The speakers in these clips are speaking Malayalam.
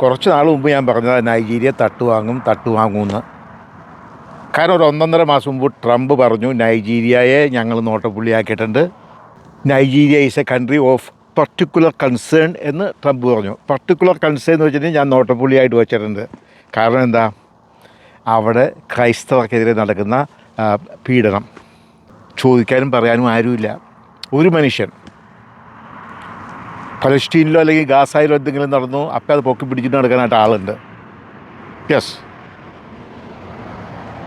കുറച്ച് നാൾ മുമ്പ് ഞാൻ പറഞ്ഞത് നൈജീരിയ തട്ടുവാങ്ങും തട്ടുവാങ്ങുമെന്ന് കാരണം ഒരു ഒന്നൊന്നര മാസം മുമ്പ് ട്രംപ് പറഞ്ഞു നൈജീരിയയെ ഞങ്ങൾ നോട്ടപ്പുള്ളിയാക്കിയിട്ടുണ്ട്. Nigeria is a country of particular concern എന്ന് ട്രംപ് പറഞ്ഞു. പർട്ടിക്കുലർ കൺസേൺ എന്ന് വെച്ചിട്ടുണ്ടെങ്കിൽ ഞാൻ നോട്ടപ്പുള്ളിയായിട്ട് വെച്ചിട്ടുണ്ട്. കാരണം എന്താ? അവിടെ ക്രൈസ്തവർക്കെതിരെ നടക്കുന്ന പീഡനം. ചോദിക്കാനും പറയാനും ആരുമില്ല. ഒരു മനുഷ്യൻ പലസ്റ്റീനിലോ അല്ലെങ്കിൽ ഗാസായിലോ എന്തെങ്കിലും നടന്നു അപ്പം അത് പൊക്കി പിടിച്ചിട്ട് നടക്കാനായിട്ട് ആളുണ്ട്. യെസ്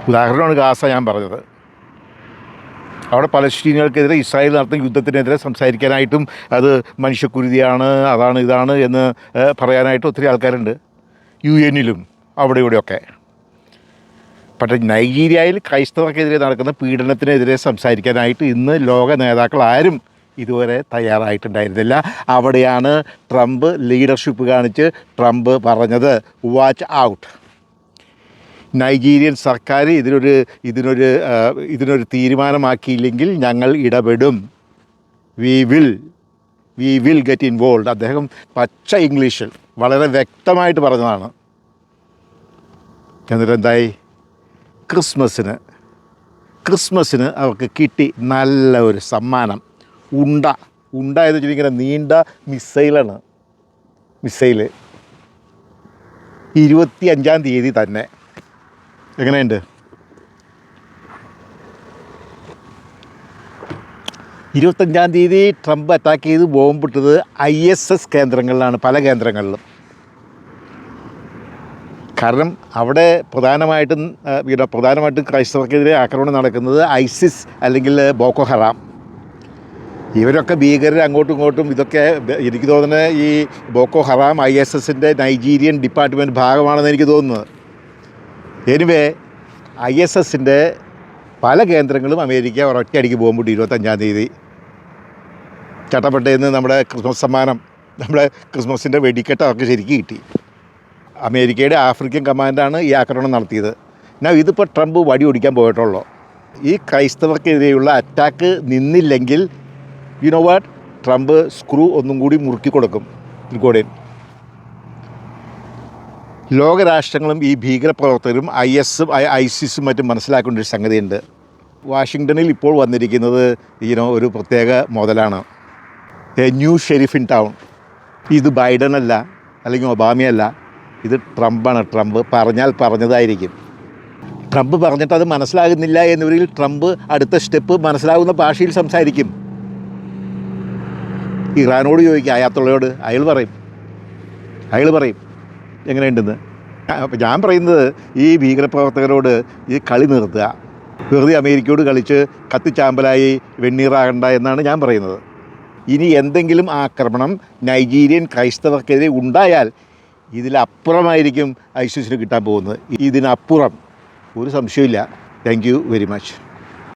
ഉദാഹരണമാണ് ഗാസ ഞാൻ പറഞ്ഞത്. അവിടെ പലസ്റ്റീനുകൾക്കെതിരെ ഇസ്രായേൽ നടത്തുന്ന യുദ്ധത്തിനെതിരെ സംസാരിക്കാനായിട്ടും അത് മനുഷ്യക്കുരുതിയാണ് അതാണ് ഇതാണ് എന്ന് പറയാനായിട്ടും ഒത്തിരി ആൾക്കാരുണ്ട്. യു എന്നിലും അവിടെ ഇവിടെയൊക്കെ. പക്ഷേ നൈജീരിയയിൽ ക്രൈസ്തവർക്കെതിരെ നടക്കുന്ന പീഡനത്തിനെതിരെ സംസാരിക്കാനായിട്ട് ഇന്ന് ലോക നേതാക്കൾ ആരും ഇതുവരെ തയ്യാറായിട്ടുണ്ടായിരുന്നില്ല. അവിടെയാണ് ട്രംപ് ലീഡർഷിപ്പ് കാണിച്ച് ട്രംപ് പറഞ്ഞത്. വാച്ച് ഔട്ട് നൈജീരിയൻ സർക്കാർ ഇതിനൊരു ഇതിനൊരു ഇതിനൊരു തീരുമാനമാക്കിയില്ലെങ്കിൽ ഞങ്ങൾ ഇടപെടും. We will we will get involve അദ്ദേഹം പച്ച ഇംഗ്ലീഷിൽ വളരെ വ്യക്തമായിട്ട് പറഞ്ഞതാണ്. എന്നിട്ട് എന്തായി ക്രിസ്മസിന് ക്രിസ്മസിന് അവർക്ക് കിട്ടി നല്ല ഒരു സമ്മാനം. ഉണ്ട. ഉണ്ട എന്ന് വെച്ചാൽ നീണ്ട മിസൈലാണ്. മിസൈൽ ഇരുപത്തി അഞ്ചാം തീയതി തന്നെ. എങ്ങനെയുണ്ട്? ഇരുപത്തഞ്ചാം തീയതി ട്രംപ് അറ്റാക്ക് ചെയ്ത് ബോംബിട്ടത് ഐ എസ് എസ് കേന്ദ്രങ്ങളിലാണ് പല കേന്ദ്രങ്ങളിലും. കാരണം അവിടെ പ്രധാനമായിട്ടും പ്രധാനമായിട്ടും ക്രൈസ്തവർക്കെതിരെ ആക്രമണം നടക്കുന്നത് ഐസിസ് അല്ലെങ്കിൽ ബോക്കോ ഹറാം. ഇവരൊക്കെ ഭീകരർ അങ്ങോട്ടും ഇങ്ങോട്ടും ഇതൊക്കെ എനിക്ക് തോന്നുന്നത് ഈ ബോക്കോ ഹറാം ഐ എസ് എസിന്റെ നൈജീരിയൻ ഡിപ്പാർട്ട്മെന്റ് ഭാഗമാണെന്ന് എനിക്ക് തോന്നുന്നത്. എനിവേ ഐ എസ് എസിന്റെ പല കേന്ദ്രങ്ങളും അമേരിക്ക ഒരൊറ്റയടിക്ക് പോകുമ്പോൾ ഇരുപത്തഞ്ചാം തീയതി. ചട്ടപ്പെട്ടേന്ന് നമ്മുടെ ക്രിസ്മസ് സമ്മാനം നമ്മുടെ ക്രിസ്മസിന്റെ വെടിക്കെട്ട് അവർക്ക് ശരിക്കും കിട്ടി. അമേരിക്കയുടെ ആഫ്രിക്കൻ കമാൻഡാണ് ഈ ആക്രമണം നടത്തിയത്. ഞാൻ ഇതിപ്പോൾ ട്രംപ് വടി ഓടിക്കാൻ പോയിട്ടുള്ളൂ. ഈ ക്രൈസ്തവർക്കെതിരെയുള്ള attack നിന്നില്ലെങ്കിൽ you know what Trump screw ഒന്നും കൂടി മുറുക്കി കൊടുക്കും. ഗോഡേൻ ലോകരാഷ്ട്രങ്ങളും ഈ ഭീകരപ്രവർത്തകരും ഐ എസും ഐ സിസും മറ്റും മനസ്സിലാക്കേണ്ട ഒരു സംഗതിയുണ്ട്. വാഷിങ്ടണിൽ ഇപ്പോൾ വന്നിരിക്കുന്നത് ഈനോ ഒരു പ്രത്യേക മോഡലാണ്. A new sheriff in town ഇത് ബൈഡൻ അല്ല അല്ലെങ്കിൽ ഒബാമയല്ല ഇത് ട്രംപാണ് ട്രംപ് പറഞ്ഞാൽ പറഞ്ഞതായിരിക്കും. ട്രംപ് പറഞ്ഞിട്ട് അത് മനസ്സിലാകുന്നില്ല എന്നിവരിൽ ട്രംപ് അടുത്ത സ്റ്റെപ്പ് മനസ്സിലാകുന്ന ഭാഷയിൽ സംസാരിക്കും. ഇറാനോട് ചോദിക്കുക അയാത്തുള്ളയോട്. അയാൾ പറയും. അയാൾ പറയും എങ്ങനെയുണ്ടെന്ന്? അപ്പം ഞാൻ പറയുന്നത് ഈ ഭീകരപ്രവർത്തകരോട് ഈ കളി നിർത്തുക. വെറുതെ അമേരിക്കയോട് കളിച്ച് കത്തിച്ചാമ്പലായി വെണ്ണീറാകണ്ട എന്നാണ് ഞാൻ പറയുന്നത്. ഇനി എന്തെങ്കിലും ആക്രമണം നൈജീരിയൻ ക്രൈസ്തവർക്കെതിരെ ഉണ്ടായാൽ ഇതിലപ്പുറമായിരിക്കും ഐസിസിന് കിട്ടാൻ പോകുന്നത്. ഇതിനപ്പുറം. ഒരു സംശയമില്ല താങ്ക് യു വെരി മച്ച്